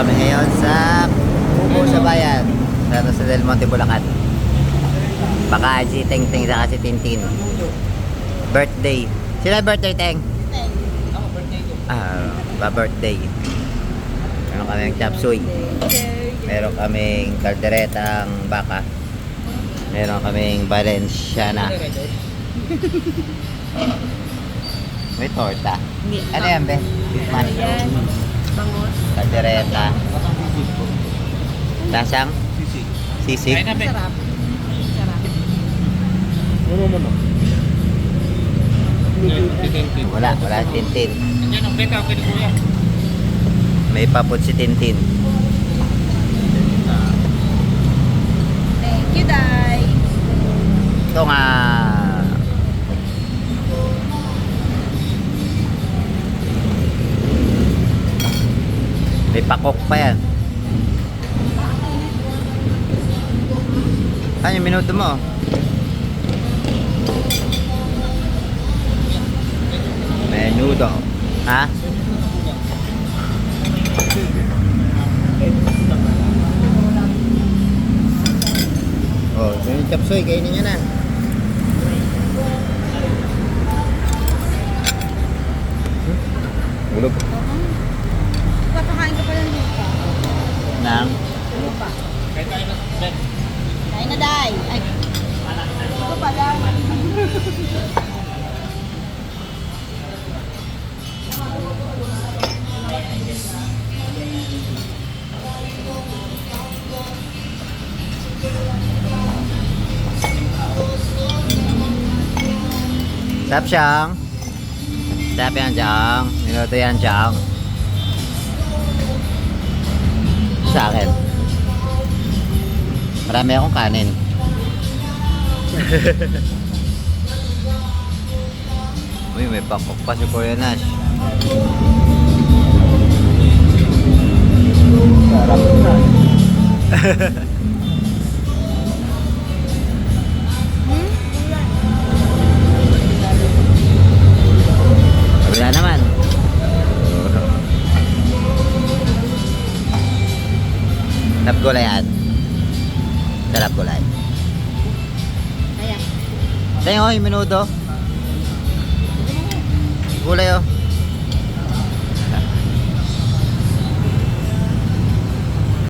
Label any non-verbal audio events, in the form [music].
kami ngayon sa Kubo sa Bayan. Sa Rosa del Monte, Bulacan. Baka si Teng Teng sa si Tintin. Birthday. Sila birthday, Teng? Ako, birthday ko. Ah, ba-birthday. Meron kaming chop suey. Meron kaming kalderetang baka. Meron kaming Valenciana. [laughs] May torta. Ano yan, be? Beef. Bangos. Kaldereta. Lasang Sisig. sisig. Kain na, be. Sarap. Sarap. Ano mo? Tintin. Wala, wala si Tintin. Yan ang beta ko ni Kuya. May papot si Tintin. May pakok pa yan. Ano yung minuto mo? Menudo. Ha? Oh, yung chapsoy, kainin nyo na. Kain na, Day. Ay. Ito pa, Day. Sap siyang. Sap yan siyang. Minuto yan siyang. Sa akin. Marami akong kanin. [laughs] Uy, may pakok pa si Kuya Nash. Sarap na. Wala naman. Gulay yan. Sarap gulay. Ayan. Tayo, oh, yung minuto. Gulay oh.